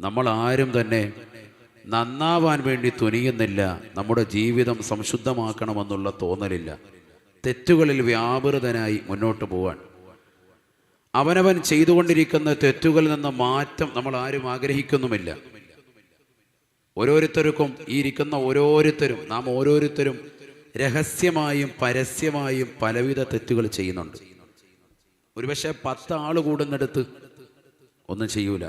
നമ്മൾ ആരും തന്നെ നന്നാവാൻ വേണ്ടി തുനിയുന്നില്ല. നമ്മുടെ ജീവിതം സംശുദ്ധമാക്കണമെന്നുള്ള തോന്നലില്ല. തെറ്റുകളിൽ വ്യാപൃതനായി മുന്നോട്ട് പോവാൻ. അവനവൻ ചെയ്തുകൊണ്ടിരിക്കുന്ന തെറ്റുകളിൽ നിന്ന് മാറ്റം നമ്മൾ ആരും ആഗ്രഹിക്കുന്നുമില്ല. ഓരോരുത്തർക്കും ഈ ഇരിക്കുന്ന ഓരോരുത്തരും നാം ഓരോരുത്തരും രഹസ്യമായും പരസ്യമായും പലവിധ തെറ്റുകൾ ചെയ്യുന്നുണ്ട്. ഒരുപക്ഷെ പത്ത് ആൾ കൂടുന്നിടത്ത് ഒന്നും ചെയ്യൂല.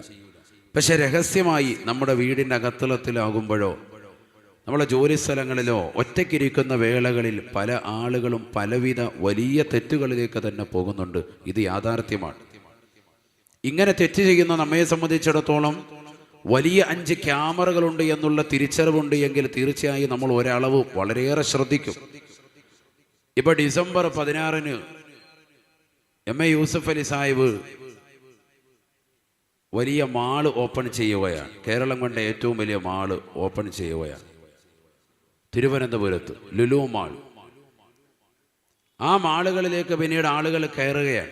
പക്ഷെ രഹസ്യമായി നമ്മുടെ വീടിന്റെ അകത്തളത്തിലാകുമ്പോഴോ നമ്മളെ ജോലി സ്ഥലങ്ങളിലോ ഒറ്റയ്ക്കിരിക്കുന്ന വേളകളിൽ പല ആളുകളും പലവിധ വലിയ തെറ്റുകളിലേക്ക് തന്നെ പോകുന്നുണ്ട്. ഇത് യാഥാർത്ഥ്യമാണ്. ഇങ്ങനെ തെറ്റ് ചെയ്യുന്ന നമ്മെ സംബന്ധിച്ചിടത്തോളം വലിയ അഞ്ച് ക്യാമറകളുണ്ട് എന്നുള്ള തിരിച്ചറിവുണ്ട് എങ്കിൽ തീർച്ചയായും നമ്മൾ ഒരളവ് വളരെയേറെ ശ്രദ്ധിക്കും. ഇപ്പൊ ഡിസംബർ പതിനാറിന് എം എ യൂസഫ് അലി സാഹിബ് വലിയ മാൾ ഓപ്പൺ ചെയ്യുകയാണ്. കേരളം കൊണ്ട ഏറ്റവും വലിയ മാൾ ഓപ്പൺ ചെയ്യുകയാണ്. തിരുവനന്തപുരത്ത് ലുലു മാൾ. ആ മാളുകളിലേക്ക് പിന്നീട് ആളുകൾ കയറുകയാണ്.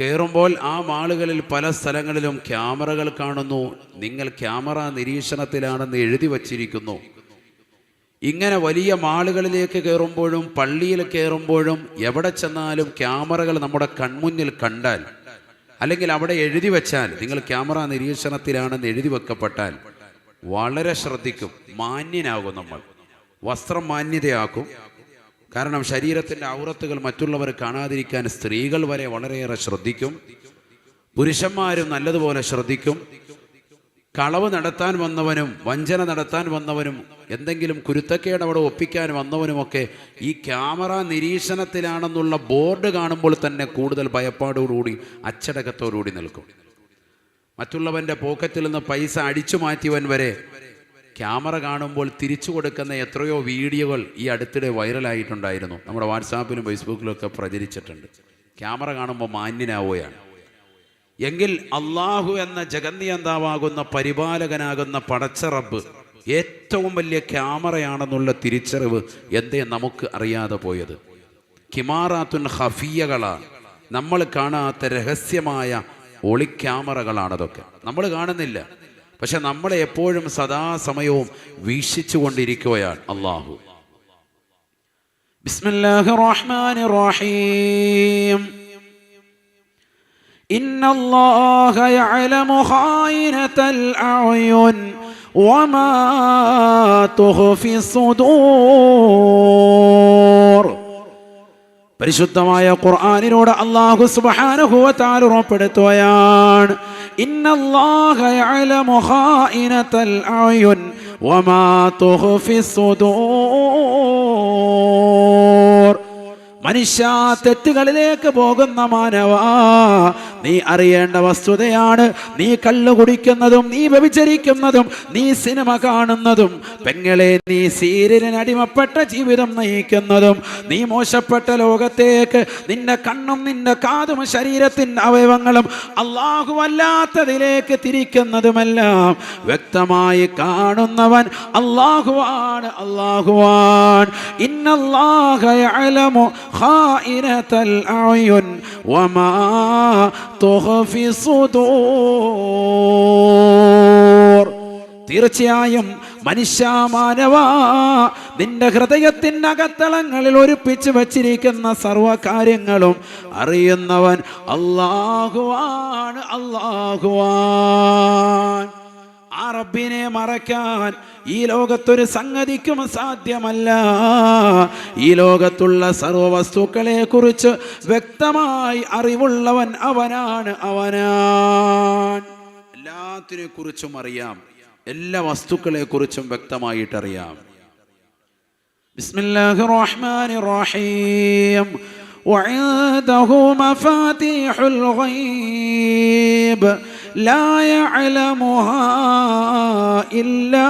കയറുമ്പോൾ ആ മാളുകളിൽ പല സ്ഥലങ്ങളിലും ക്യാമറകൾ കാണുന്നു. നിങ്ങൾ ക്യാമറ നിരീക്ഷണത്തിലാണെന്ന് എഴുതി വച്ചിരിക്കുന്നു. ഇങ്ങനെ വലിയ മാളുകളിലേക്ക് കയറുമ്പോഴും പള്ളിയിൽ കയറുമ്പോഴും എവിടെ ചെന്നാലും ക്യാമറകൾ നമ്മുടെ കൺമുന്നിൽ കണ്ടാൽ അല്ലെങ്കിൽ അവിടെ എഴുതി വെച്ചാൽ നിങ്ങൾ ക്യാമറ നിരീക്ഷണത്തിലാണെന്ന് എഴുതി വെക്കപ്പെട്ടാൽ വളരെ ശ്രദ്ധിക്കും. മാന്യനാകും നമ്മൾ. വസ്ത്രം മാന്യതയാക്കും. കാരണം ശരീരത്തിന്റെ ഔറത്തുകൾ മറ്റുള്ളവർ കാണാതിരിക്കാൻ സ്ത്രീകൾ വരെ വളരെയേറെ ശ്രദ്ധിക്കും. പുരുഷന്മാരും നല്ലതുപോലെ ശ്രദ്ധിക്കും. കളവ് നടത്താൻ വന്നവനും വഞ്ചന നടത്താൻ വന്നവനും എന്തെങ്കിലും കുരുത്തക്കേട് അവിടെ ഒപ്പിക്കാൻ വന്നവനുമൊക്കെ ഈ ക്യാമറ നിരീക്ഷണത്തിലാണെന്നുള്ള ബോർഡ് കാണുമ്പോൾ തന്നെ കൂടുതൽ ഭയപ്പാടോടുകൂടി അച്ചടക്കത്തോടുകൂടി നിൽക്കും. മറ്റുള്ളവന്റെ പോക്കറ്റിൽ നിന്ന് പൈസ അടിച്ചു മാറ്റിയവൻ വരെ ക്യാമറ കാണുമ്പോൾ തിരിച്ചു കൊടുക്കുന്ന എത്രയോ വീഡിയോകൾ ഈ അടുത്തിടെ വൈറലായിട്ടുണ്ടായിരുന്നു. നമ്മുടെ വാട്സാപ്പിലും ഫേസ്ബുക്കിലും ഒക്കെ പ്രചരിച്ചിട്ടുണ്ട്. ക്യാമറ കാണുമ്പോൾ മാന്യനാവുകയാണ്. എങ്കിൽ അള്ളാഹു എന്ന ജഗന്നിയന്താവാകുന്ന പരിപാലകനാകുന്ന പടച്ചറബ് ഏറ്റവും വലിയ ക്യാമറയാണെന്നുള്ള തിരിച്ചറിവ് എന്തേ നമുക്ക് അറിയാതെ പോയത്. കിമാറാത്തുൻ ഹഫിയകളാണ് നമ്മൾ കാണാത്ത രഹസ്യമായ ഒളിക്യാമറകളാണതൊക്കെ നമ്മൾ കാണുന്നില്ല. പക്ഷെ നമ്മളെ എപ്പോഴും സദാസമയവും വീക്ഷിച്ചു കൊണ്ടിരിക്കുകയാണ് അള്ളാഹു ബിസ്മില്ലാഹി റഹ്മാനി റഹീം. إن الله يعلم خائنة الأعين وما تخفي الصدور പരിശുദ്ധമായ ഖുർആാനിലൂടെ അള്ളാഹു സുബ്ഹാനഹു വ തആല ഉറപ്പെടുത്തുകയാണ് ഇന്നല്ലാഹ മനുഷ്യ തെറ്റുകളിലേക്ക് പോകുന്ന മാനവാ നീ അറിയേണ്ട വസ്തുതയാണ്. നീ കള്ളു കുടിക്കുന്നതും നീ വ്യഭിചരിക്കുന്നതും നീ സിനിമ കാണുന്നതും പെങ്ങളെ നീ സീരിയലിന് അടിമപ്പെട്ട ജീവിതം നയിക്കുന്നതും നീ മോശപ്പെട്ട ലോകത്തേക്ക് നിന്റെ കണ്ണും നിന്റെ കാതും ശരീരത്തിന്റെ അവയവങ്ങളും അള്ളാഹുവല്ലാത്തതിലേക്ക് തിരിക്കുന്നതുമെല്ലാം വ്യക്തമായി കാണുന്നവൻ അള്ളാഹുവാണ് അള്ളാഹുവാൻ ഇന്നല്ലാഹ خائنة الأعين وما تخفي الصدور തീർച്ചയായും മനുഷ്യ മാനവ നിന്റെ ഹൃദയത്തിൻ്റെ അകത്തളങ്ങളിൽ ഒരുപ്പിച്ച് വച്ചിരിക്കുന്ന സർവകാര്യങ്ങളും അറിയുന്നവൻ അള്ളാഹുവാണ് അള്ളാഹുവാൻ ആ റബ്ബിനെ മറക്കാൻ ഈ ലോകത്തൊരു സംഗതിക്കും സാധ്യമല്ല ഈ ലോകത്തുള്ള സർവവസ്തുക്കളെ കുറിച്ച് വ്യക്തമായി അറിവുള്ളവൻ അവനാണ് അവനാൻ എല്ലാത്തിനെ കുറിച്ചും അറിയാം എല്ലാ വസ്തുക്കളെ കുറിച്ചും വ്യക്തമായിട്ടറിയാം بسم الله الرحمن الرحيم وعنده مفاتيح الغيب لا يعلمها إلا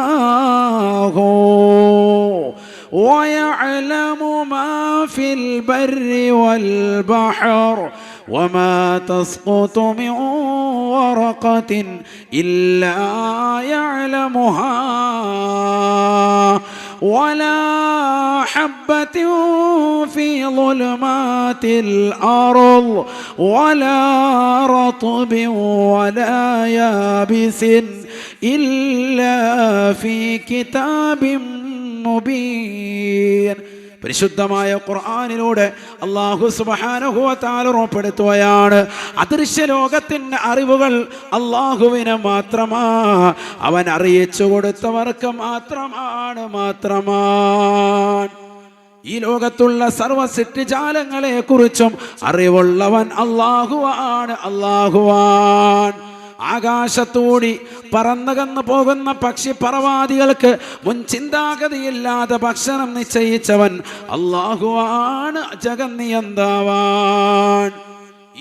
هو ويعلم ما في البر والبحر وما تسقط من ورقة إلا يعلمها. ولا حبة في ظلمات الأرض ولا رطب ولا يابس إلا في كتاب مبين. പരിശുദ്ധമായ ഖുർആാനിലൂടെ അള്ളാഹു സുബാനുഭവത്താൽ അദൃശ്യ ലോകത്തിന്റെ അറിവുകൾ അള്ളാഹുവിന് മാത്രമാ. അവൻ അറിയിച്ചു കൊടുത്തവർക്ക് മാത്രമാണ് മാത്രമാണ് ഈ ലോകത്തുള്ള സർവ സിറ്റിജാലങ്ങളെ കുറിച്ചും അറിവുള്ളവൻ അള്ളാഹുവാണ് അള്ളാഹുവാൻ ആകാശത്തൂടി പറന്നകന്നു പോകുന്ന പക്ഷി പറവാദികൾക്ക് മുൻ ചിന്താഗതിയില്ലാതെ ഭക്ഷണം നിശ്ചയിച്ചവൻ അള്ളാഹുവാണ് ജഗന്നിയന്താവാൻ.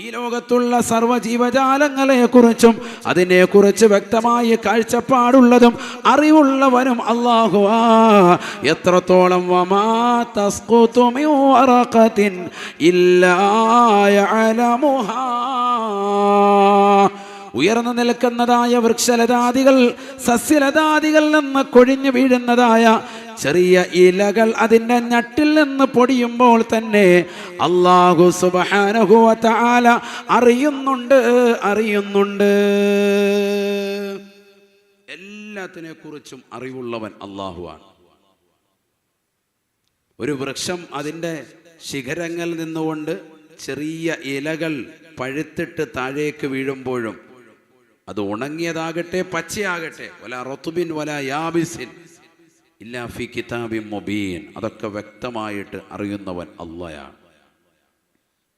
ഈ ലോകത്തുള്ള സർവ ജീവജാലങ്ങളെ കുറിച്ചും അതിനെ കുറിച്ച് വ്യക്തമായ കാഴ്ചപ്പാടുള്ളതും അറിവുള്ളവനും അള്ളാഹുവാ. എത്രത്തോളം ഇല്ലാ ഉയർന്നു നിൽക്കുന്നതായ വൃക്ഷലതാദികൾ സസ്യലതാദികൾ നിന്ന് കൊഴിഞ്ഞു വീഴുന്നതായ ചെറിയ ഇലകൾ അതിന്റെ ഞട്ടിൽ നിന്ന് പൊടിയുമ്പോൾ തന്നെ അള്ളാഹു സുബാനുഭവത്താല അറിയുന്നുണ്ട് അറിയുന്നുണ്ട്. എല്ലാത്തിനെ കുറിച്ചും അറിവുള്ളവൻ അള്ളാഹുവാണ് ഒരു വൃക്ഷം അതിന്റെ ശിഖരങ്ങളിൽ നിന്നുകൊണ്ട് ചെറിയ ഇലകൾ പഴുത്തിട്ട് താഴേക്ക് വീഴുമ്പോഴും അത് ഉണങ്ങിയതാകട്ടെ പച്ചയാകട്ടെ. വല റത്തുബിൻ വല യാബിസിൻ ഇല്ലാഫി കിതാബി മൊബീൻ. അതൊക്കെ വ്യക്തമായിട്ട് അറിയുന്നവൻ അള്ളയാണ്.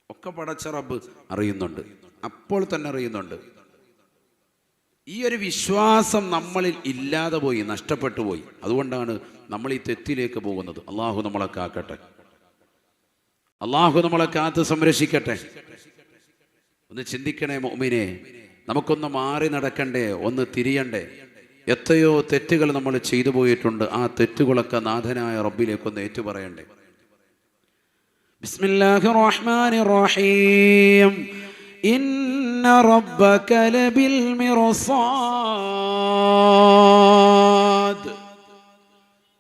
ഒക്കെ പടച്ച റബ്ബ് അറിയുന്നുണ്ട്. അപ്പോൾ തന്നെ അറിയുന്നുണ്ട്. ഈ ഒരു വിശ്വാസം നമ്മളിൽ ഇല്ലാതെ പോയി നഷ്ടപ്പെട്ടു പോയി. അതുകൊണ്ടാണ് നമ്മൾ ഈ തെറ്റിലേക്ക് പോകുന്നത്. അള്ളാഹു നമ്മളെ കാക്കട്ടെ. അള്ളാഹു നമ്മളെ കാത്ത് സംരക്ഷിക്കട്ടെ. ഒന്ന് ചിന്തിക്കണേ മോമിനെ. നമുക്കൊന്ന് മാറി നടക്കണ്ടേ ഒന്ന് തിരിയണ്ടേ? എത്രയോ തെറ്റുകൾ നമ്മൾ ചെയ്തു പോയിട്ടുണ്ട്. ആ തെറ്റുകളൊക്കെ നാഥനായ റബ്ബിലേക്കൊന്ന് ഏറ്റുപറയണ്ടേ? ബിസ്മില്ലാഹി റഹ്മാനി റഹീം ഇന്ന റബ്ബക ലബിൽ മിർസാ.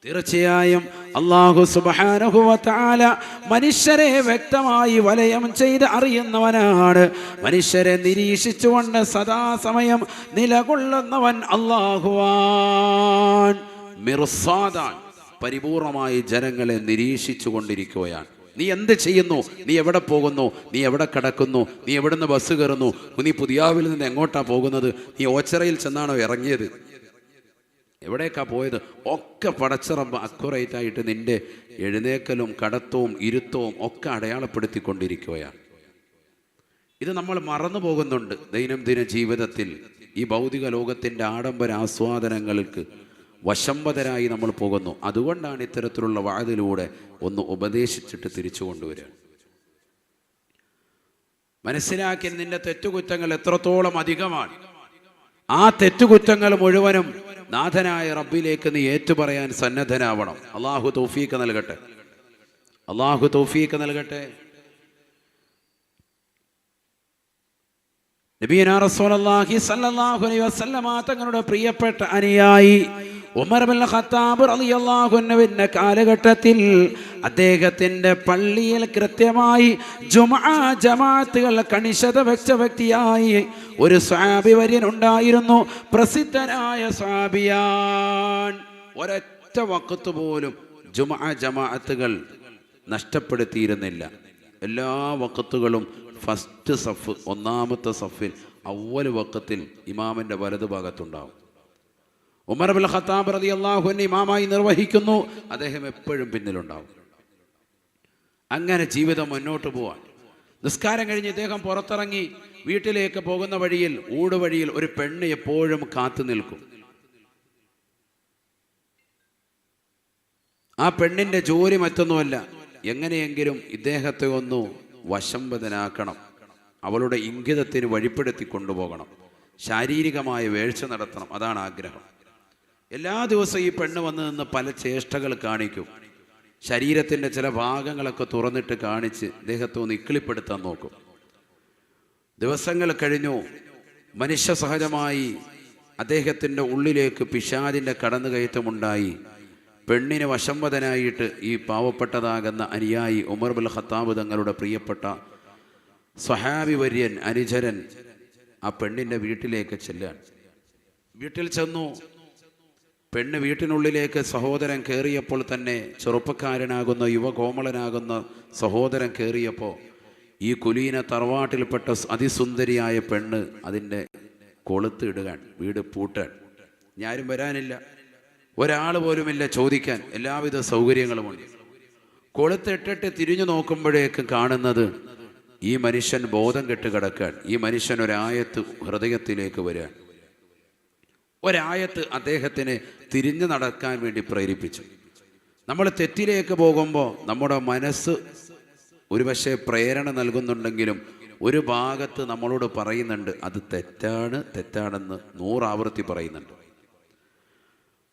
തീർച്ചയായും അള്ളാഹു സുബാനുഹുവത്താല മനുഷ്യരെ വ്യക്തമായി വലയം ചെയ്ത് അറിയുന്നവനാണ്. മനുഷ്യരെ നിരീക്ഷിച്ചുകൊണ്ട് സദാസമയം നിലകൊള്ളുന്നവൻ അള്ളാഹുവാൻ പരിപൂർണമായി ജനങ്ങളെ നിരീക്ഷിച്ചു കൊണ്ടിരിക്കുകയാണ് നീ എന്ത് ചെയ്യുന്നു? നീ എവിടെ പോകുന്നു? നീ എവിടെ കിടക്കുന്നു? നീ എവിടുന്ന് ബസ് കയറുന്നു? നീ പുതിയാവിൽ നിന്ന് എങ്ങോട്ടാണ് പോകുന്നത്? നീ ഓച്ചറയിൽ ചെന്നാണോ ഇറങ്ങിയത്? എവിടേക്കാ പോയത്? ഒക്കെ പടച്ചിറമ്പ് അക്കുറേറ്റ് ആയിട്ട് നിന്റെ എഴുന്നേക്കലും കടത്തവും ഇരുത്തവും ഒക്കെ അടയാളപ്പെടുത്തിക്കൊണ്ടിരിക്കുകയാണ്. ഇത് നമ്മൾ മറന്നു പോകുന്നുണ്ട് ദൈനംദിന ജീവിതത്തിൽ. ഈ ഭൗതിക ലോകത്തിന്റെ ആഡംബര ആസ്വാദനങ്ങൾക്ക് വശംവതരായി നമ്മൾ പോകുന്നു. അതുകൊണ്ടാണ് ഇത്തരത്തിലുള്ള വാതിലൂടെ ഒന്ന് ഉപദേശിച്ചിട്ട് തിരിച്ചു കൊണ്ടുവരിക. മനസ്സിലാക്കി നിന്റെ തെറ്റുകുറ്റങ്ങൾ എത്രത്തോളം അധികമാണ്. ആ തെറ്റുകുറ്റങ്ങൾ മുഴുവനും നാഥനായ റബ്ബിലേക്ക് നീ ഏറ്റുപറയാൻ സന്നദ്ധനാവണം. അള്ളാഹു തൗഫീക്ക് നൽകട്ടെ. അള്ളാഹു തൗഫീക്ക് നൽകട്ടെ. നബീന റസൂലുള്ളാഹി സ്വല്ലല്ലാഹു അലൈഹി വസല്ലമ തങ്ങളുടെ പ്രിയപ്പെട്ട അനുയായി ഉമർ ബിൻ ഖത്താബ് റളിയല്ലാഹു അൻഹുവിന്റെ കാലഘട്ടത്തിൽ അദ്ദേഹത്തിന്റെ പള്ളിയിൽ കൃത്യമായി ജുമഅ ജമാഅത്തുകൾ കണിശത വെച്ച വ്യക്തിയായി ഒരു സ്വാബി വര്യൻ ഉണ്ടായിരുന്നു. പ്രസിദ്ധനായ സ്വാബിയാൻ ഒരൊറ്റ വക്കത്ത് പോലും ജുമാ ജമാഅത്തുകൾ നഷ്ടപ്പെടുത്തിയിരുന്നില്ല. എല്ലാ വക്കത്തുകളും ഫസ്റ്റ് സഫ് ഒന്നാമത്തെ സഫിൽ അവൽ വക്കത്തിൽ ഇമാമിന്റെ വലതുഭാഗത്തുണ്ടാവും ഉമർ അബുൽ ഖത്താബ് റതി അള്ളാഹുവിനെ ഇമാമായി നിർവഹിക്കുന്നു അദ്ദേഹം എപ്പോഴും പിന്നിലുണ്ടാവും. അങ്ങനെ ജീവിതം മുന്നോട്ട് പോവാൻ. നിസ്കാരം കഴിഞ്ഞ് ഇദ്ദേഹം പുറത്തിറങ്ങി വീട്ടിലേക്ക് പോകുന്ന വഴിയിൽ ഊടുവഴിയിൽ ഒരു പെണ്ണ് എപ്പോഴും കാത്തു നിൽക്കും. ആ പെണ്ണിന്റെ ജോലി മറ്റൊന്നുമല്ല എങ്ങനെയെങ്കിലും ഇദ്ദേഹത്തെ ഒന്ന് വശംവദനാക്കണം അവളുടെ ഇംഗിതത്തിന് വഴിപ്പെടുത്തി കൊണ്ടുപോകണം. ശാരീരികമായ വേഴ്ച നടത്തണം. അതാണ് ആഗ്രഹം. എല്ലാ ദിവസവും ഈ പെണ്ണ് വന്ന് നിന്ന് പല ചേഷ്ടകൾ കാണിക്കും. ശരീരത്തിന്റെ ചില ഭാഗങ്ങളൊക്കെ തുറന്നിട്ട് കാണിച്ച് ഇദ്ദേഹത്തെ ഒന്ന് ഇക്കിളിപ്പെടുത്താൻ നോക്കും. ദിവസങ്ങൾ കഴിഞ്ഞു. മനുഷ്യ സഹജമായി അദ്ദേഹത്തിന്റെ ഉള്ളിലേക്ക് പിശാദിന്റെ കടന്നുകയറ്റമുണ്ടായി. പെണ്ണിന് വശംവദനായിട്ട് ഈ പാവപ്പെട്ടതാകുന്ന അനുയായി ഉമർ ബുൽ ഖത്താബ് തങ്ങളുടെ പ്രിയപ്പെട്ട സ്വഹാബി വര്യൻ അനുചരൻ ആ പെണ്ണിന്റെ വീട്ടിലേക്ക് ചെല്ലാൻ വീട്ടിൽ ചെന്നു. പെണ്ണ് വീട്ടിനുള്ളിലേക്ക് സഹോദരൻ കയറിയപ്പോൾ തന്നെ ചെറുപ്പക്കാരനാകുന്ന യുവകോമളനാകുന്ന സഹോദരൻ കയറിയപ്പോൾ ഈ കുലീന തറവാട്ടിൽപ്പെട്ട അതിസുന്ദരിയായ പെണ്ണ് അതിന്റെ കൊളുത്ത് ഇടുകയാണ് വീട് പൂട്ടാൻ ഞാനും വരാനില്ല. ഒരാൾ പോലുമില്ല ചോദിക്കാൻ. എല്ലാവിധ സൗകര്യങ്ങളുമുണ്ട്. കൊളുത്തിട്ടിട്ട് തിരിഞ്ഞു നോക്കുമ്പോഴേക്കും കാണുന്നത് ഈ മനുഷ്യൻ ബോധം കെട്ട് കിടക്കാൻ. ഈ മനുഷ്യൻ ഒരായത്ത് ഹൃദയത്തിലേക്ക് വരാൻ. ഒരായത്ത് അദ്ദേഹത്തിന് തിരിഞ്ഞു നടക്കാൻ വേണ്ടി പ്രേരിപ്പിച്ചു. നമ്മൾ തെറ്റിലേക്ക് പോകുമ്പോൾ നമ്മുടെ മനസ്സ് ഒരുപക്ഷെ പ്രേരണ നൽകുന്നുണ്ടെങ്കിലും ഒരു ഭാഗത്ത് നമ്മളോട് പറയുന്നുണ്ട് അത് തെറ്റാണ് തെറ്റാണെന്ന് നൂറാവൃത്തി പറയുന്നുണ്ട്.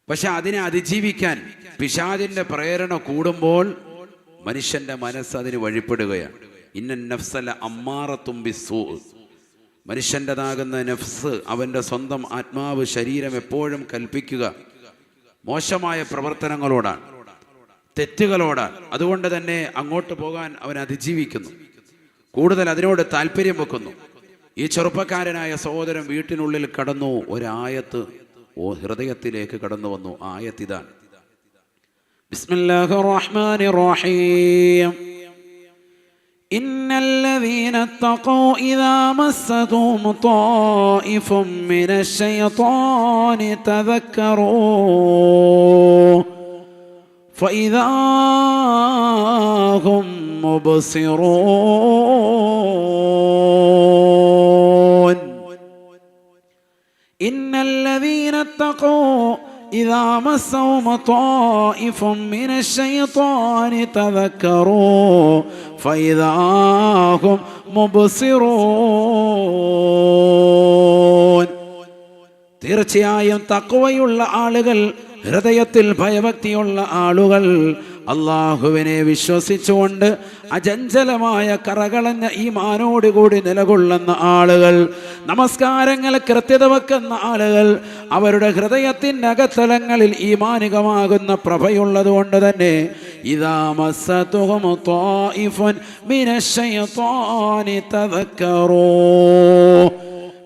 പക്ഷെ അതിനെ അതിജീവിക്കാൻ പിശാദിന്റെ പ്രേരണ കൂടുമ്പോൾ മനുഷ്യന്റെ മനസ്സ് അതിന് വഴിപ്പെടുകയാണ്. ഇന്ന നഫ്സല അമ്മാറത്തുമ്പി സൂ മനുഷ്യന്റെതാകുന്ന നഫ്സ് അവന്റെ സ്വന്തം ആത്മാവ് ശരീരം എപ്പോഴും കൽപ്പിക്കുക മോശമായ പ്രവർത്തനങ്ങളോടാണ് തെറ്റുകളോടാണ്. അതുകൊണ്ട് തന്നെ അങ്ങോട്ട് പോകാൻ അവൻ അതിജീവിക്കുന്നു. കൂടുതൽ അതിനോട് താല്പര്യം വെക്കുന്നു. ഈ ചെറുപ്പക്കാരനായ സഹോദരൻ വീട്ടിനുള്ളിൽ കടന്നു ഒരായത്ത് ഓ ഹൃദയത്തിലേക്ക് കടന്നു വന്നു ആയത്തിതാണ് بسم الله الرحمن الرحيم إن الذين اتقوا إذا مستهم طائف من الشيطان تذكروا فإذا هم مبصرون اتقوا إذا مسهم طائف من الشيطان تذكروا فإذا هم مبصرون തീർച്ചയായും തക്കവയുള്ള ആളുകൾ ഹൃദയത്തിൽ ഭയഭക്തിയുള്ള ആളുകൾ അള്ളാഹുവിനെ വിശ്വസിച്ചുകൊണ്ട് അജഞ്ചലമായ കറകളഞ്ഞ ഈ മാനോടുകൂടി നിലകൊള്ളുന്ന ആളുകൾ നമസ്കാരങ്ങൾ കൃത്യത വെക്കുന്ന ആളുകൾ അവരുടെ ഹൃദയത്തിന്റെ അകത്തലങ്ങളിൽ ഈ മാനികമാകുന്ന പ്രഭയുള്ളത് കൊണ്ട് തന്നെ ഇതാ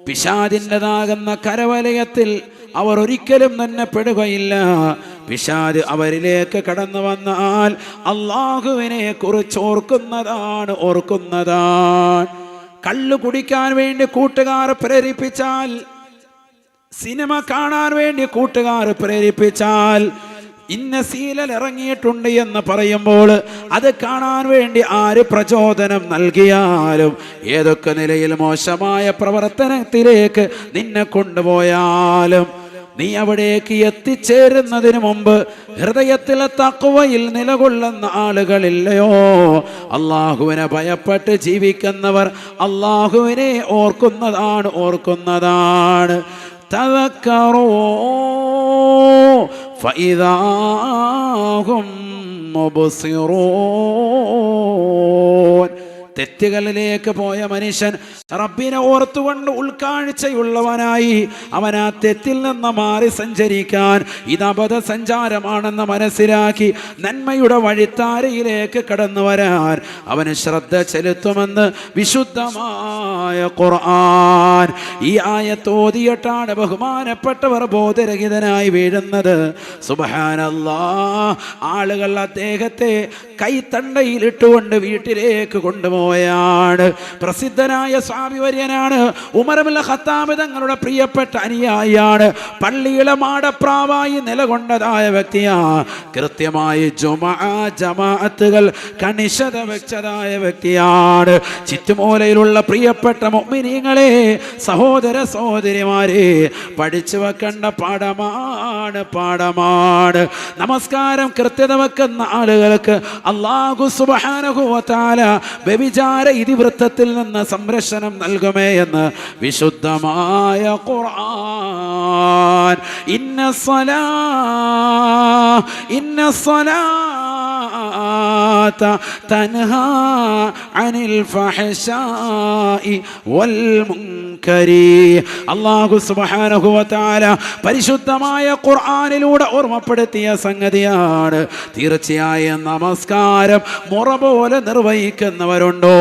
പിശാദിന്റെതാകുന്ന കരവലയത്തിൽ അവർ ഒരിക്കലും തന്നെ പെടുകയില്ല. പിശാദ് അവരിലേക്ക് കടന്നു വന്നാൽ അള്ളാഹുവിനെ കുറിച്ച് ഓർക്കുന്നതാണ് ഓർക്കുന്നതാണ്. കള്ളു കുടിക്കാൻ വേണ്ടി കൂട്ടുകാർ പ്രേരിപ്പിച്ചാൽ സിനിമ കാണാൻ വേണ്ടി കൂട്ടുകാർ പ്രേരിപ്പിച്ചാൽ ഇന്ന സീലൽ ഇറങ്ങിയിട്ടുണ്ട് എന്ന് പറയുമ്പോൾ അത് കാണാൻ വേണ്ടി ആര് പ്രചോദനം നൽകിയാലും ഏതൊക്കെ നിലയിൽ മോശമായ പ്രവർത്തനത്തിലേക്ക് നിന്നെ കൊണ്ടുപോയാലും നീ അവിടേക്ക് എത്തിച്ചേരുന്നതിന് മുമ്പ് ഹൃദയത്തിലെ തക്കുവയിൽ നിലകൊള്ളുന്ന ആളുകളില്ലയോ? അള്ളാഹുവിനെ ഭയപ്പെട്ട് ജീവിക്കുന്നവർ അള്ളാഹുവിനെ ഓർക്കുന്നതാണ് ഓർക്കുന്നതാണ്. തവക്കറോ فإذا هم مبصرون തെറ്റുകളിലേക്ക് പോയ മനുഷ്യൻ റബ്ബിനെ ഓർത്തുകൊണ്ട് ഉൾക്കാഴ്ചയുള്ളവനായി. അവൻ ആ തെറ്റിൽ നിന്ന് മാറി സഞ്ചരിക്കാൻ ഇത് അബദ്ധ സഞ്ചാരമാണെന്ന് മനസ്സിലാക്കി നന്മയുടെ വഴിത്താരയിലേക്ക് കടന്നു വരാൻ. അവന് ശ്രദ്ധ ചെലുത്തുമെന്ന് വിശുദ്ധമായ ഖുർആൻ ഈ ആയത്തോതിയിട്ടാണ് ബഹുമാനപ്പെട്ടവർ ബോധരഹിതനായി വീഴുന്നത്. സുബഹാനല്ലാ ആളുകൾ അദ്ദേഹത്തെ കൈത്തണ്ടയിലിട്ടുകൊണ്ട് വീട്ടിലേക്ക് കൊണ്ടുപോയാണ് പ്രസിദ്ധനായ സ്വാമി വര്യനാണ് ഉമരമുല്ല ഖത്താബ് തങ്ങളുടെ പ്രിയപ്പെട്ട അനുയായിയാണ്. പള്ളിയിലെ മാടപ്രാവായി നിലകൊണ്ടതായ വ്യക്തിയാ. കൃത്യമായി ജുമാ ജമാഅത്തുകൾ കണിശത വെച്ചതായ വ്യക്തിയാണ്. ചുറ്റുമൂലയിലുള്ള പ്രിയപ്പെട്ട മൊമിനിയങ്ങളെ സഹോദര സഹോദരിമാരെ പഠിച്ചു വെക്കേണ്ട പാഠമാണ് പാഠമാണ്. നമസ്കാരം കൃത്യത വെക്കുന്ന ആളുകൾക്ക് അള്ളാഹു സുബാനഹുവത്താല വ്യഭിചാര ഇതിവൃത്തത്തിൽ നിന്ന് സംരക്ഷണം നൽകുമേ എന്ന് വിശുദ്ധമായ ഖുർആൻ. ഇന്ന സ്വലാ ഇന്ന സ്വലാത്ത തൻഹാ അനിൽ ഫഹശായി വൽ മുൻകർ തആല പരിശുദ്ധമായ ഖുർആനിലൂടെ ഓർമ്മപ്പെടുത്തിയ സംഗതിയാണ്. തീർച്ചയായും നമസ്കാരം മുറ പോലെ നിർവഹിക്കുന്നവരുണ്ടോ?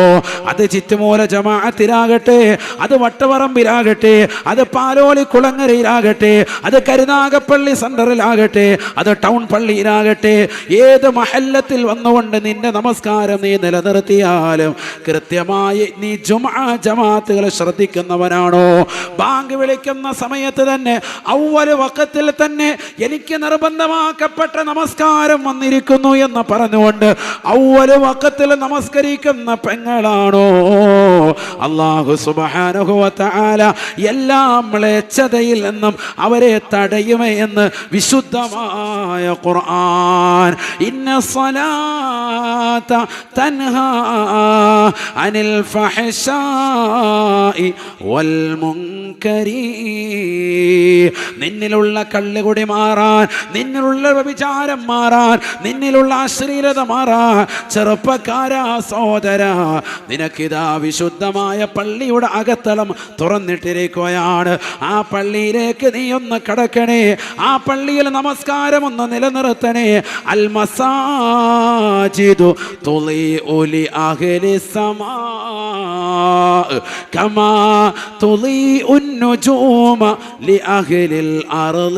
അത് ചിറ്റുമൂല ജമാഅത്തിലാകട്ടെ അത് വട്ടവറമ്പിലാകട്ടെ അത് പാലോളി കുളങ്ങരയിലാകട്ടെ അത് കരുനാഗപ്പള്ളി സെന്ററിലാകട്ടെ അത് ടൗൺ പള്ളിയിലാകട്ടെ ഏത് മഹല്ലത്തിൽ വന്നുകൊണ്ട് നിന്റെ നമസ്കാരം നീ നിലനിർത്തിയാലും കൃത്യമായി നീ ജുമാ ജമാഅത്തുകളെ ശ്രദ്ധിക്കുന്നവനാണോ ബാങ്ക് വിളിക്കുന്ന സമയത്ത് തന്നെ ഔവൽ വക്കത്തിൽ തന്നെ എനിക്ക് നിർബന്ധമാക്കപ്പെട്ട നമസ്കാരം വന്നിരിക്കുന്നു എന്ന് പറഞ്ഞുകൊണ്ട് ഔവൽ വക്കത്തിൽ നമസ്കരിക്കുന്ന പെങ്ങളാണോ? അള്ളാഹു സുബ്ഹാനഹു എല്ലാം മ്ലേച്ഛതയിൽ നിന്നും അവരെ തടയുമേ എന്ന് വിശുദ്ധമായ ഖുർആൻ. ഇന്ന സ്വലാത്ത തൻഹ അനിൽ ഫഹ്ശാഇ വൽ മുൻകരി നിന്നിലുള്ള കള്ളുകുടി മാറാൻ നിന്നിലുള്ള വ്യഭിചാരം മാറാൻ നിന്നിലുള്ള അശ്ലീലത മാറാൻ ചെറുപ്പക്കാരാ സോദര നിനക്കിതാ വിശുദ്ധമായ പള്ളിയുടെ അകത്തളം തുറന്നിട്ടിരിക്കുകയാണ്. ആ പള്ളിയിലേക്ക് നീ ഒന്ന് കടക്കണേ ആ പള്ളിയിൽ നമസ്കാരം ഒന്ന് നിലനിർത്തണേ. അൽ മസാജിദു തുളി ഒലി അഹലി സമാ കമാ തുളി النجوم لأهل الأرض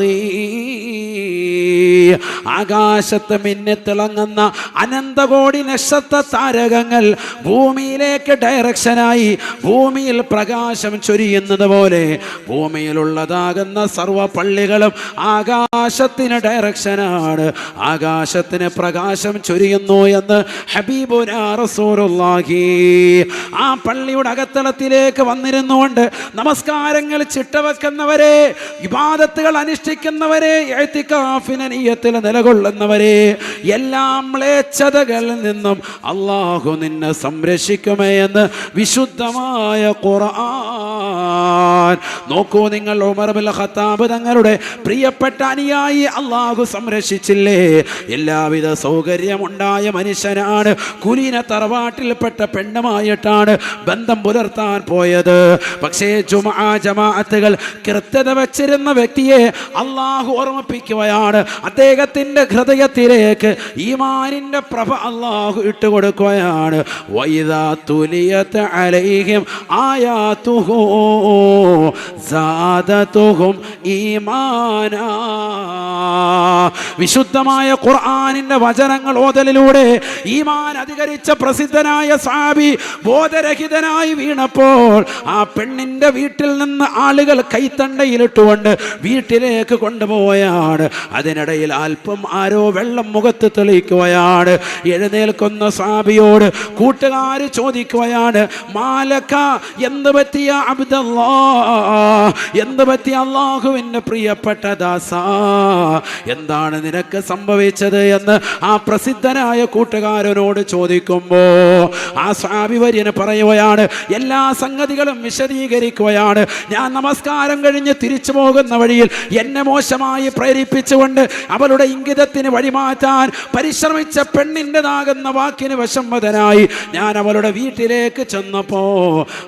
ആകാശത്ത് മിന്നിത്തിളങ്ങുന്ന അനന്തകോടി നക്ഷത്ര താരകങ്ങൾ ഭൂമിയിലേക്ക് ഡയറക്ഷനായി ഭൂമിയിൽ പ്രകാശം ചൊരിയുന്നത് പോലെ ഭൂമിയിലുള്ളതാകുന്ന സർവ പള്ളികളും ആകാശത്തിന് ഡയറക്ഷനാണ് ആകാശത്തിന് പ്രകാശം ചൊരിയുന്നു എന്ന് ഹബീബുനാ റസൂലുള്ളാഹി. ആ പള്ളിയുടെ അകത്തളത്തിലേക്ക് വന്നിരുന്നുകൊണ്ട് നമസ്കാരങ്ങൾ ചിട്ടവെക്കുന്നവരെ വിവാദത്തുകൾ അനുഷ്ഠിക്കുന്നവരെ എഴുത്തിക്കാഫിനീയത്തിൽ നിലകൊള്ളുന്നവരെ എല്ലാം മ്ലേച്ഛതകളിൽ നിന്നും അള്ളാഹു നിന്നെ സംരക്ഷിക്കുമേ എന്ന് വിശുദ്ധമായ ഖുർആൻ. നോക്കൂ നിങ്ങൾ ഉമർ ബിൻ ഖത്താബ് തങ്ങളുടെ പ്രിയപ്പെട്ട അനുയായി അള്ളാഹു സംരക്ഷിച്ചില്ലേ? എല്ലാവിധ സൗകര്യമുണ്ടായ മനുഷ്യനാണ്. കുലീന തറവാട്ടിൽപ്പെട്ട പെണ്ണുമായിട്ടാണ് ബന്ധം പുലർത്താൻ പോയത്. പക്ഷേ ജുമാ ജമാഅത്തുകൾ കൃത്യത വച്ചിരുന്ന വ്യക്തിയെ അള്ളാഹു ഓർമ്മിപ്പിക്കുകയാണ്. അദ്ദേഹത്തിന്റെ ഹൃദയത്തിലേക്ക് ഈമാനിന്റെ പ്രഭ അള്ളാഹു ഇട്ടുകൊടുക്കുകയാണ് വൈദാ തുലിയത്ത് അലൈഹിം ആയാതുഹു സാദതുഹും ഈമാനാ. വിശുദ്ധമായ ഖുർആാനിന്റെ വചനങ്ങൾ ഓതലിലൂടെ ഈമാൻ അധികരിച്ച പ്രസിദ്ധനായ സാബി ബോധരഹിതനായി വീണപ്പോൾ ആ പെണ്ണിന്റെ വീട്ടിൽ നിന്ന് ആളുകൾ കൈത്തണ്ടയിലിട്ടുകൊണ്ട് വീട്ടിലേക്ക് കൊണ്ടുപോയാണ്. അതിനിടയിൽ അല്പം ആരോ വെള്ളം മുഖത്ത് തെളിയിക്കുകയാണ്. എഴുന്നേൽക്കുന്ന സാബിയോട് കൂട്ടുകാർ ചോദിക്കുകയാണ് മാലക്ക എന്ത് പറ്റിയ അബ്ദല്ലാ? എന്ത് പറ്റിയ അള്ളാഹുവിന്റെ പ്രിയപ്പെട്ട ദാസ? എന്താണ് നിനക്ക് സംഭവിച്ചത്? എന്ന് ആ പ്രസിദ്ധനായ കൂട്ടുകാരനോട് ചോദിക്കുമ്പോൾ ആ സ്വാമി പറയുകയാണ് എല്ലാ സംഗതികളും വിശദീകരിക്കുകയാണ് ഞാൻ നമസ്കാരം കഴിഞ്ഞ് തിരിച്ചു പോകുന്ന വഴിയിൽ എന്നെ മോശമായി പ്രേരിപ്പിച്ചുകൊണ്ട് അവളുടെ ഇംഗിതത്തിന് വഴിമാറ്റാൻ പരിശ്രമിച്ച പെണ്ണിന്റെതാകുന്ന വാക്കിന് വിഷമതനായി ഞാൻ അവളുടെ വീട്ടിലേക്ക് ചെന്നപ്പോ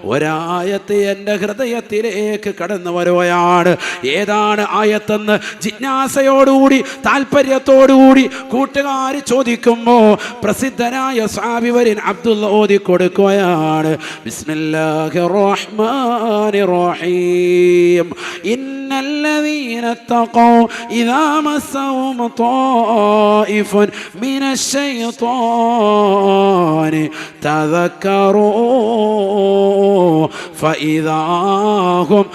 ഒരായത്ത് എന്റെ ഹൃദയത്തിലേക്ക് കടന്നു വരുകയാണ്. ഏതാണ് ആയത്തെന്ന് ജിജ്ഞാസയോടുകൂടി താല്പര്യത്തോടുകൂടി കൂട്ടുകാർ ചോദിക്കുമ്പോ പ്രസിദ്ധനായ സാബിവരിൻ അബ്ദുള്ള ഓതി കൊടുക്കുകയാണ് ബിസ്മില്ലാഹിർ റഹ്മാനിർ റഹീം ഇന്നല്ലദീന തഖൗ ഇദാ മസ്സഹും طائف من الشيطان تذكروا فإذا هم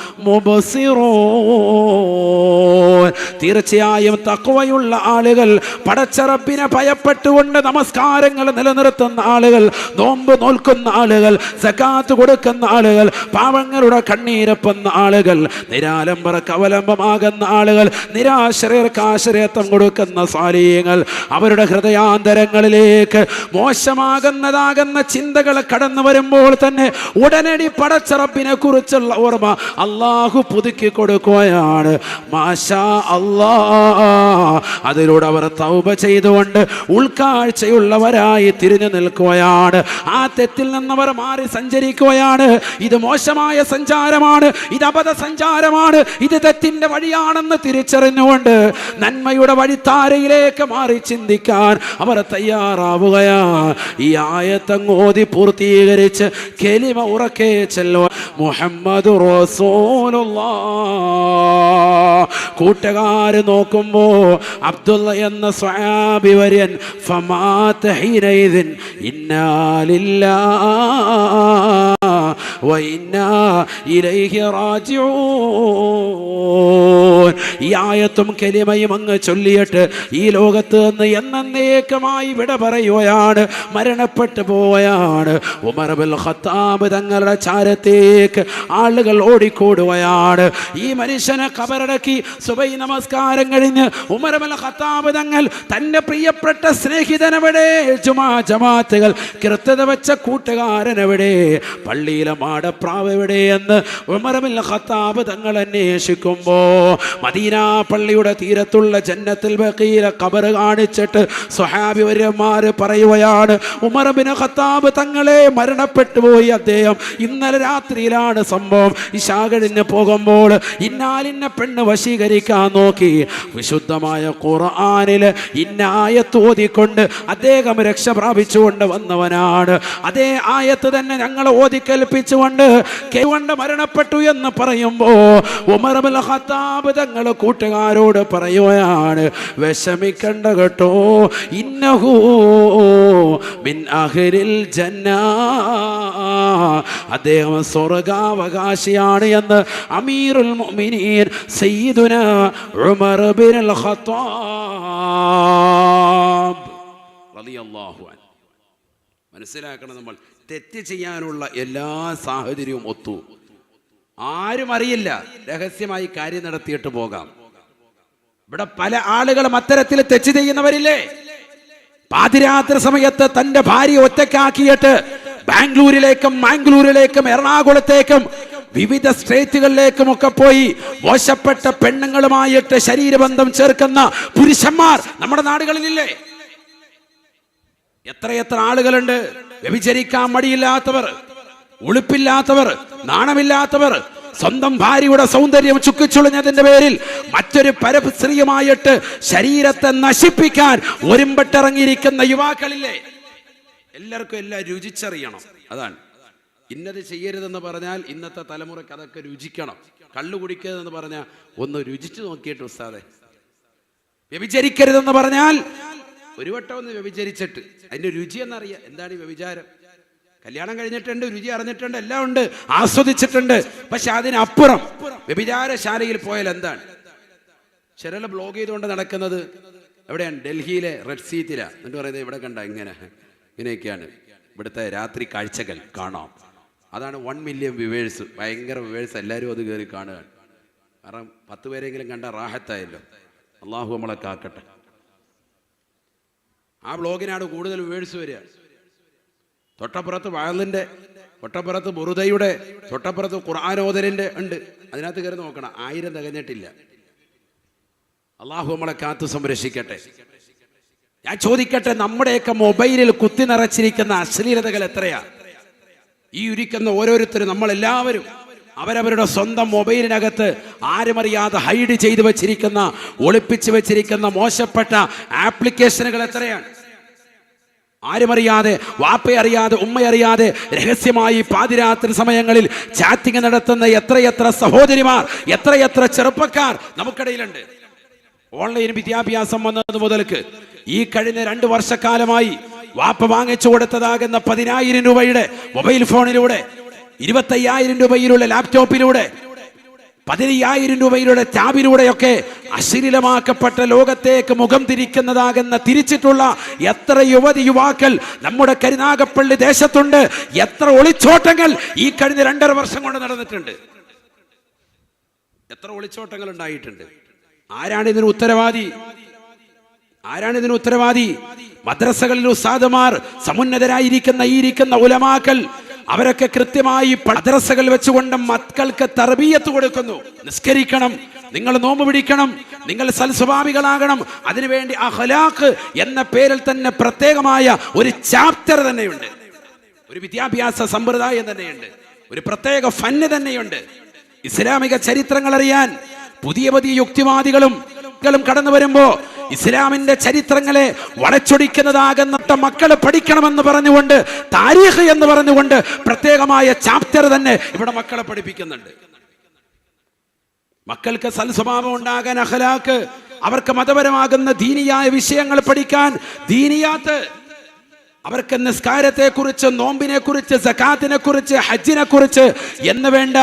مبصرون തീർച്ചയായും തക്വയുള്ള ആളുകൾ പടച്ചറപ്പിനെ ഭയപ്പെട്ടുകൊണ്ട് നമസ്കാരങ്ങൾ നിലനിർത്തുന്ന ആളുകൾ നോമ്പ് നോൽക്കുന്ന ആളുകൾ സക്കാത്ത് കൊടുക്കുന്ന ആളുകൾ പാവങ്ങളുടെ കണ്ണീരപ്പുന്ന ആളുകൾ നിരാലംബറ ആളുകൾക്ക് അവലംബമാകുന്ന ആളുകൾ നിരാശ്രയർക്ക് ആശ്രയത്വം കൊടുക്കുന്ന സാലീയങ്ങൾ അവരുടെ ഹൃദയാന്തരങ്ങളിലേക്ക് മോശമാകുന്നതാകുന്ന ചിന്തകൾ കടന്നു വരുമ്പോൾ തന്നെ ഉടനടി പടച്ചറപ്പിനെ കുറിച്ചുള്ള ഓർമ്മ അള്ളാഹു പുതുക്കി കൊടുക്കുകയാണ്. മാഷാ അതിലൂടെ അവർ തൗബ ചെയ്തുകൊണ്ട് ഉൾക്കാഴ്ചയുള്ളവരായി തിരിഞ്ഞു നിൽക്കുകയാണ്. ആ തെറ്റിൽ നിന്നവർ മാറി സഞ്ചരിക്കുകയാണ്. ഇത് മോശമായ സഞ്ചാരമാണ്. ഇത് അബദ്ധ സഞ്ചാരമാണ്. ഇത് ഏത് തെറ്റിന്റെ വഴിയാണെന്ന് തിരിച്ചറിഞ്ഞുകൊണ്ട് നന്മയുടെ വഴിത്താരയിലേക്ക് മാറി ചിന്തിക്കാൻ അവർ തയ്യാറാവുകയാ. ഈ ആയത്തങ്ങോതി പൂർത്തീകരിച്ച് കെലിമ ഉറക്കേ ചെല്ലോ മുഹമ്മദ് കൂട്ടുകാര് നോക്കുമ്പോ അബ്ദുള്ള എന്ന സ്വയാഭിവര്യൻ ഫമാ ഇന്നാലില്ല ഈ ആയത്തും കലിമയും അങ്ങ് ചൊല്ലിയിട്ട് ഈ ലോകത്ത് നിന്ന് എന്നേക്കമായി വിട പറയുകയാണ്. മരണപ്പെട്ടു പോയാണ്. ഉമർ ബിൽ ഖത്താബ് തങ്ങളുടെ ചാരത്തേക്ക് ആളുകൾ ഓടിക്കൂടുകയാണ്. ഈ മനുഷ്യനെ കബറടക്കി സുബൈ നമസ്കാരം കഴിഞ്ഞ് ഉമർ ബിൽ ഖത്താബ് തങ്ങൾ തന്റെ പ്രിയപ്പെട്ട സ്നേഹിതനെവിടെ? ജുമാ ജമാത്തുകൾ കൃത്യത വെച്ച കൂട്ടുകാരനെവിടെ? പള്ളിയിലെ മാടപ്രാവ് എവിടെയെന്ന് ഉമറമില്ല ഖത്താബ് തങ്ങൾ അന്വേഷിക്കുമ്പോ മദീന പള്ളിയുടെ തീരത്തുള്ള ജന്നത്തിൽ ബക്കീല ഖബർ കാണിച്ചിട്ട് സ്വഹാബിവര്യന്മാര് പറയുകയാണ് ഉമറബിന് ഖത്താബ് തങ്ങളെ മരണപ്പെട്ടു പോയി അദ്ദേഹം. ഇന്നലെ രാത്രിയിലാണ് സംഭവം. ഇഷാ കഴിഞ്ഞ് പോകുമ്പോൾ ഇന്നാലിന്ന പെണ്ണ് വശീകരിക്കാൻ നോക്കി. വിശുദ്ധമായ ഖുർആനിൽ ഇന്നായ തോതിക്കൊണ്ട് അദ്ദേഹം രക്ഷ പ്രാപിച്ചുകൊണ്ട് വന്നവനാണ്. അതേ ആയത്ത് തന്നെ ഞങ്ങൾ ഞങ്ങളെ ഓതിക്കേൽപ്പിച്ചുകൊണ്ട് കൊണ്ട് മരണപ്പെട്ടു എന്ന് പറയുമ്പോ ഉമർബുൽ ഖത്താബ് തങ്ങൾ കൂട്ടുകാരോട് പറയുകയാണ് വിഷമിക്കണ്ട കേട്ടോ. ഇന്നഹു മിൻ ജന്ന. അദ്ദേഹം സ്വർഗാവകാശിയാണ് എന്ന് അമീറുൽ മുഅ്മിനീൻ സയ്യിദുന ഉമർ ബിൻ ഖത്താബ് റളിയല്ലാഹു മനസ്സിലാക്കണം നമ്മൾ. തെറ്റ് ചെയ്യാനുള്ള എല്ലാ സാഹചര്യവും ഒത്തു. ആരും അറിയില്ല രഹസ്യമായി കാര്യം നടത്തിയിട്ട് പോകാം. ഇവിടെ പല ആളുകളും അത്തരത്തിൽ തെറ്റ് ചെയ്യുന്നവരില്ലേ? പാതിരാത്രി സമയത്ത് തന്റെ ഭാര്യ ഒറ്റക്കാക്കിയിട്ട് ബാംഗ്ലൂരിലേക്കും മാംഗ്ലൂരിലേക്കും എറണാകുളത്തേക്കും വിവിധ സ്റ്റേറ്റുകളിലേക്കും ഒക്കെ പോയി മോശപ്പെട്ട പെണ്ണുങ്ങളുമായിട്ട് ശരീരബന്ധം ചേർക്കുന്ന പുരുഷന്മാർ നമ്മുടെ നാടുകളിലില്ലേ? എത്രയെത്ര ആളുകളുണ്ട്? വ്യഭിചരിക്കാൻ മടിയില്ലാത്തവർ ഉളുപ്പില്ലാത്തവർ നാണമില്ലാത്തവർ സ്വന്തം ഭാര്യയുടെ സൗന്ദര്യം ചുക്കിച്ചുളിഞ്ഞതിന്റെ പേരിൽ മറ്റൊരു പരസ്ത്രീയുമായിട്ട് ശരീരത്തെ നശിപ്പിക്കാൻ ഒരുമ്പെട്ടിറങ്ങിയിരിക്കുന്ന യുവാക്കളില്ലേ? എല്ലാവർക്കും എല്ലാം രുചിച്ചറിയണം. അതാണ്. ഇന്നത് ചെയ്യരുതെന്ന് പറഞ്ഞാൽ ഇന്നത്തെ തലമുറയ്ക്ക് അതൊക്കെ രുചിക്കണം. കള്ളു കുടിക്കരുതെന്ന് പറഞ്ഞാൽ ഒന്ന് രുചിച്ചു നോക്കിയിട്ട് ഉസ്താദെ. വ്യഭിചരിക്കരുതെന്ന് പറഞ്ഞാൽ ഒരു വട്ടം ഒന്ന് വ്യഭിചരിച്ചിട്ട്. അതിന്റെ രുചി എന്നറിയാം. എന്താണ് ഈ വ്യഭിചാരം? കല്യാണം കഴിഞ്ഞിട്ടുണ്ട് രുചി അറിഞ്ഞിട്ടുണ്ട് എല്ലാം ഉണ്ട് ആസ്വദിച്ചിട്ടുണ്ട്. പക്ഷെ അതിനപ്പുറം വ്യഭിചാരശാലയിൽ പോയാൽ എന്താണ്? ചില ബ്ലോഗ് ചെയ്തുകൊണ്ട് നടക്കുന്നത് എവിടെയാണ്? ഡൽഹിയിലെ റെഡ് സീറ്റിലാണ് എന്നിട്ട് പറയുന്നത് ഇവിടെ കണ്ട ഇങ്ങനെ. ഇങ്ങനെയൊക്കെയാണ്. ഇവിടുത്തെ രാത്രി കാഴ്ചകൾ കാണാം. അതാണ് വൺ മില്യൺ വ്യൂവേഴ്സ് ഭയങ്കര വ്യൂവേഴ്സ് എല്ലാവരും അത് കയറി കാണുകയാണ്. കാരണം പത്ത് പേരെങ്കിലും കണ്ട റാഹത്തായല്ലോ. അള്ളാഹു നമ്മളെ കാക്കട്ടെ. ആ ബ്ലോഗിനാണ് കൂടുതൽ വേഴ്സ് വരിക. തൊട്ടപ്പുറത്ത് വാളിന്റെ തൊട്ടപ്പുറത്ത് ബുറുദയുടെ തൊട്ടപ്പുറത്ത് ഖുർആാനോദരന്റെ ഉണ്ട്. അതിനകത്ത് കയറി നോക്കണം. ആയിരം തികഞ്ഞിട്ടില്ല. അള്ളാഹു നമ്മളെ കാത്തു സംരക്ഷിക്കട്ടെ. ഞാൻ ചോദിക്കട്ടെ നമ്മുടെയൊക്കെ മൊബൈലിൽ കുത്തി നിറച്ചിരിക്കുന്ന അശ്ലീലതകൾ എത്രയാ? ഈ ഇരിക്കുന്ന ഓരോരുത്തരും നമ്മളെല്ലാവരും അവരവരുടെ സ്വന്തം മൊബൈലിനകത്ത് ആരുമറിയാതെ ഹൈഡ് ചെയ്തു വെച്ചിരിക്കുന്ന ഒളിപ്പിച്ചു വെച്ചിരിക്കുന്ന മോശപ്പെട്ട ആപ്ലിക്കേഷനുകൾ എത്രയാണ്? ആരുമറിയാതെ വാപ്പയറിയാതെ ഉമ്മയറിയാതെ രഹസ്യമായി പാതിരാത്രി സമയങ്ങളിൽ ചാറ്റിംഗ് നടത്തുന്ന എത്രയെത്ര സഹോദരിമാർ എത്രയെത്ര ചെറുപ്പക്കാർ നമുക്കിടയിലുണ്ട്. ഓൺലൈൻ വിദ്യാഭ്യാസം വന്നത് മുതൽക്ക് ഈ കഴിഞ്ഞ രണ്ട് വർഷക്കാലമായി വാപ്പ വാങ്ങിച്ചു കൊടുത്തതാകുന്ന പതിനായിരം രൂപയുടെ മൊബൈൽ ഫോണിലൂടെ ഇരുപത്തയ്യായിരം രൂപയിലുള്ള ലാപ്ടോപ്പിലൂടെ പതിനയ്യായിരം രൂപയുടെ ചാബിലൂടെയൊക്കെ അശ്ലീലമാക്കപ്പെട്ട ലോകത്തേക്ക് മുഖം തിരിക്കുന്നതാകുന്ന തിരിച്ചിട്ടുള്ള എത്ര യുവതി യുവാക്കൾ നമ്മുടെ കരുനാഗപ്പള്ളി ദേശത്തുണ്ട് എത്ര ഒളിച്ചോട്ടങ്ങൾ ഈ കഴിഞ്ഞ രണ്ടര വർഷം കൊണ്ട് നടന്നിട്ടുണ്ട്. എത്ര ഒളിച്ചോട്ടങ്ങൾ ഉണ്ടായിട്ടുണ്ട്. ആരാണ് ഇതിന് ഉത്തരവാദി? ആരാണ് ഇതിന് ഉത്തരവാദി? മദ്രസകളിൽ ഉസ്താദുമാർ സമുന്നതരായിരിക്കുന്ന ഈ ഇരിക്കുന്ന ഉലമാക്കൽ അവരൊക്കെ കൃത്യമായി മദ്രസകൾ വെച്ചുകൊണ്ട് മക്കൾക്ക് തർബീയത്ത് കൊടുക്കുന്നു. നിസ്കരിക്കണം നിങ്ങൾ നോമ്പ് പിടിക്കണം നിങ്ങൾ സൽസ്വഭാവികളാകണം. അതിനുവേണ്ടി അഹലാഖ് എന്ന പേരിൽ തന്നെ പ്രത്യേകമായ ഒരു ചാപ്റ്റർ തന്നെയുണ്ട്. ഒരു വിദ്യാഭ്യാസ സമ്പ്രദായം തന്നെയുണ്ട്. ഒരു പ്രത്യേക ഫന്ന് തന്നെയുണ്ട്. ഇസ്ലാമിക ചരിത്രങ്ങൾ അറിയാൻ പുതിയ പുതിയ യുക്തിവാദികളും ും കടന്നു വരുമ്പോ ഇസ്ലാമിന്റെ ചരിത്രങ്ങളെ വളച്ചൊടിക്കുന്നതാകുന്ന മക്കൾ പഠിക്കണമെന്ന് പറഞ്ഞുകൊണ്ട് താരീഖ് എന്ന് പറഞ്ഞുകൊണ്ട് പ്രത്യേകമായ ചാപ്റ്റർ തന്നെ ഇവിടെ മക്കളെ പഠിപ്പിക്കുന്നുണ്ട്. മക്കൾക്ക് സൽസ്വഭാവം ഉണ്ടാകാൻ അഹലാക്ക് അവർക്ക് മതപരമാകുന്ന ദീനിയായ വിഷയങ്ങൾ പഠിക്കാൻ ദീനിയാത്ത് അവർക്ക് നിസ്കാരത്തെ കുറിച്ച് നോമ്പിനെ കുറിച്ച് സക്കാത്തിനെ കുറിച്ച് ഹജ്ജിനെ കുറിച്ച് എന്ന് വേണ്ട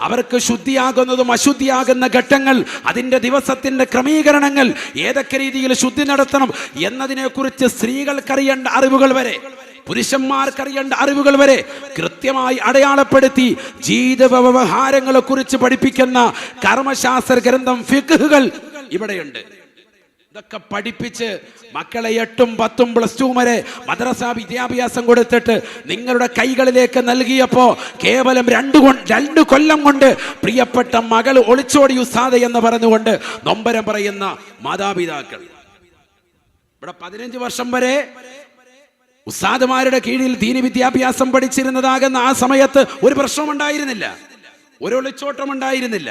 അവർക്ക് ശുദ്ധിയാകുന്നതും അശുദ്ധിയാകുന്ന ഘട്ടങ്ങൾ അതിന്റെ ദിവസത്തിന്റെ ക്രമീകരണങ്ങൾ ഏതൊക്കെ രീതിയിൽ ശുദ്ധി നടത്തണം എന്നതിനെക്കുറിച്ച് സ്ത്രീകൾക്കറിയേണ്ട അറിവുകൾ വരെ പുരുഷന്മാർക്കറിയേണ്ട അറിവുകൾ വരെ കൃത്യമായി അടയാളപ്പെടുത്തി ജീവിത വ്യവഹാരങ്ങളെ കുറിച്ച് പഠിപ്പിക്കുന്ന കർമ്മശാസ്ത്ര ഗ്രന്ഥം ഫിഖുകൾ ഇവിടെയുണ്ട്. ഇതൊക്കെ പഠിപ്പിച്ച് മക്കളെ എട്ടും പത്തും പ്ലസ് ടു വരെ മദ്രസ വിദ്യാഭ്യാസം കൊടുത്തിട്ട് നിങ്ങളുടെ കൈകളിലേക്ക് നൽകിയപ്പോ കേവലം രണ്ടു രണ്ടു കൊല്ലം കൊണ്ട് പ്രിയപ്പെട്ട മകൾ ഒളിച്ചോടി ഉസാദ എന്ന് പറഞ്ഞുകൊണ്ട് നൊമ്പരം പറയുന്ന മാതാപിതാക്കൾ. ഇവിടെ പതിനഞ്ച് വർഷം വരെ ഉസ്താദുമാരുടെ കീഴിൽ ദീനി വിദ്യാഭ്യാസം പഠിച്ചിരുന്നതാകുന്ന ആ സമയത്ത് ഒരു പ്രശ്നമുണ്ടായിരുന്നില്ല. ഒരു ഒളിച്ചോട്ടം ഉണ്ടായിരുന്നില്ല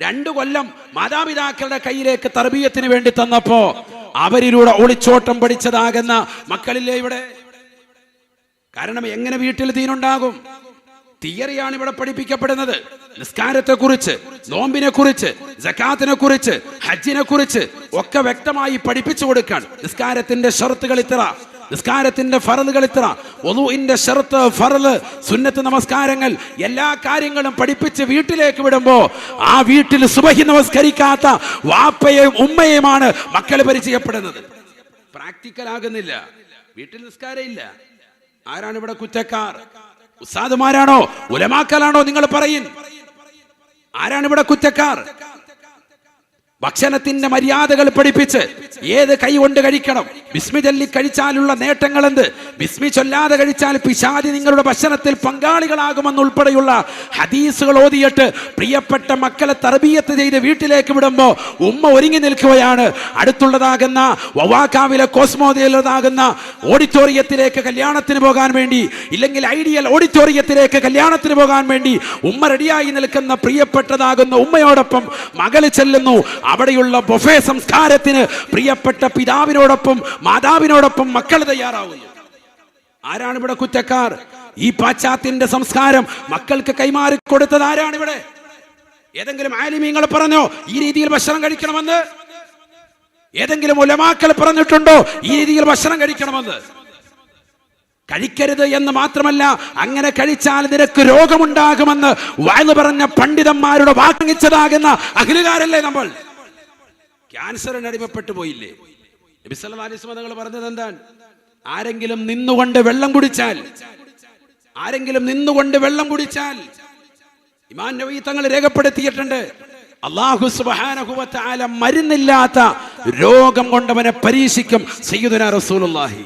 രണ്ടു കൊല്ലം മാതാപിതാക്കളുടെ കയ്യിലേക്ക് തർബീയത്തിന് വേണ്ടി തന്നപ്പോ അവരിലൂടെ ഒളിച്ചോട്ടം പഠിച്ചതാകുന്ന മക്കളില്ലേ ഇവിടെ? കാരണം എങ്ങനെ വീട്ടിൽ തീനുണ്ടാകും തിയറിയാണ് ഇവിടെ പഠിപ്പിക്കപ്പെടുന്നത്. നിസ്കാരത്തെ കുറിച്ച് നോമ്പിനെ കുറിച്ച് ജക്കാത്തിനെ കുറിച്ച് ഹജ്ജിനെ കുറിച്ച് ഒക്കെ വ്യക്തമായി പഠിപ്പിച്ചു കൊടുക്കാൻ നിസ്കാരത്തിന്റെ ഷർത്തുകൾ ഇത്ര. നിസ്കാരത്തിന്റെ ഫറലുകൾ ഇത്ര ഒതുവിന്റെ ഷർത്ത് ഫറൽ സുന്നത്ത് നമസ്കാരങ്ങൾ എല്ലാ കാര്യങ്ങളും പഠിപ്പിച്ച് വീട്ടിലേക്ക് വിടുമ്പോ ആ വീട്ടിൽ സുബഹി നമസ്കരിക്കാത്ത വാപ്പയെയും ഉമ്മയെയുമാണ് മക്കൾ പരിചയപ്പെടുന്നത്. പ്രാക്ടിക്കൽ ആകുന്നില്ല. വീട്ടിൽ നിസ്കാരമില്ല. ആരാണ് ഇവിടെ കുറ്റക്കാർ? ഉസ്താദുമാരാണോ? ഉലമാക്കലാണോ നിങ്ങൾ പറയും ആരാണ് ഇവിടെ കുറ്റക്കാർ? ഭക്ഷണത്തിന്റെ മര്യാദകൾ പഠിപ്പിച്ച് ഏത് കൈ കൊണ്ട് കഴിക്കണം? ബിസ്മി ചൊല്ലി കഴിച്ചാലുള്ള നേട്ടങ്ങൾ എന്ത് ബിസ്മി ചൊല്ലാതെ കഴിച്ചാൽ പിശാദി നിങ്ങളുടെ ഭക്ഷണത്തിൽ പങ്കാളികളാകുമെന്നുൾപ്പെടെയുള്ള ഹദീസുകൾ ഓതിയിട്ട് പ്രിയപ്പെട്ട മക്കളെ തർബീയത്ത് ചെയ്ത് വീട്ടിലേക്ക് വിടുമ്പോൾ ഉമ്മ ഒരുങ്ങി നിൽക്കുകയാണ്. അടുത്തുള്ളതാകുന്ന വവാക്കാവിലെ കോസ്മോദയിലുള്ളതാകുന്ന ഓഡിറ്റോറിയത്തിലേക്ക് കല്യാണത്തിന് പോകാൻ വേണ്ടി ഇല്ലെങ്കിൽ ഐഡിയൽ ഓഡിറ്റോറിയത്തിലേക്ക് കല്യാണത്തിന് പോകാൻ വേണ്ടി ഉമ്മ റെഡിയായി നിൽക്കുന്ന പ്രിയപ്പെട്ടതാകുന്ന ഉമ്മയോടൊപ്പം മകൾ ചെല്ലുന്നു. അവിടെയുള്ള ബൊഫേ സംസ്കാരത്തിന് പ്രിയപ്പെട്ട പിതാവിനോടൊപ്പം മാതാവിനോടൊപ്പം മക്കൾ തയ്യാറാവുന്നു. ആരാണ് ഇവിടെ കുറ്റക്കാർ? ഈ പാശ്ചാത്യന്റെ സംസ്കാരം മക്കൾക്ക് കൈമാറി കൊടുത്തത് ആരാണ് ഇവിടെ? ഏതെങ്കിലും ആലിമീങ്ങൾ പറഞ്ഞോ ഈ രീതിയിൽ ഭക്ഷണം കഴിക്കണമെന്ന്? ഏതെങ്കിലും ഉലമാക്കൾ പറഞ്ഞിട്ടുണ്ടോ ഈ രീതിയിൽ ഭക്ഷണം കഴിക്കണമെന്ന്? കഴിക്കരുത് എന്ന് മാത്രമല്ല അങ്ങനെ കഴിച്ചാൽ നിനക്ക് രോഗമുണ്ടാകുമെന്ന് വായു പറഞ്ഞ പണ്ഡിതന്മാരുടെ വാങ്ങിച്ചതാകുന്ന അഖിലുകാരല്ലേ നമ്മൾ? ക്യാൻസറിന് അടിമപ്പെട്ടു പോയില്ലേ? നബി അലിസ്മ തങ്ങൾ പറഞ്ഞത് എന്താണ്? ആരെങ്കിലും നിന്നുകൊണ്ട് വെള്ളം കുടിച്ചാൽ ആരെങ്കിലും നിന്നുകൊണ്ട് വെള്ളം കുടിച്ചാൽ ഇമാൻ നബി തങ്ങൾ രേഖപ്പെടുത്തിയിട്ടുണ്ട് അള്ളാഹു സുബ്ഹാനഹു തആല മരുന്നില്ലാത്ത രോഗം കൊണ്ടവനെ പരീക്ഷിക്കും സയ്യിദുനാ റസൂലുള്ളാഹി.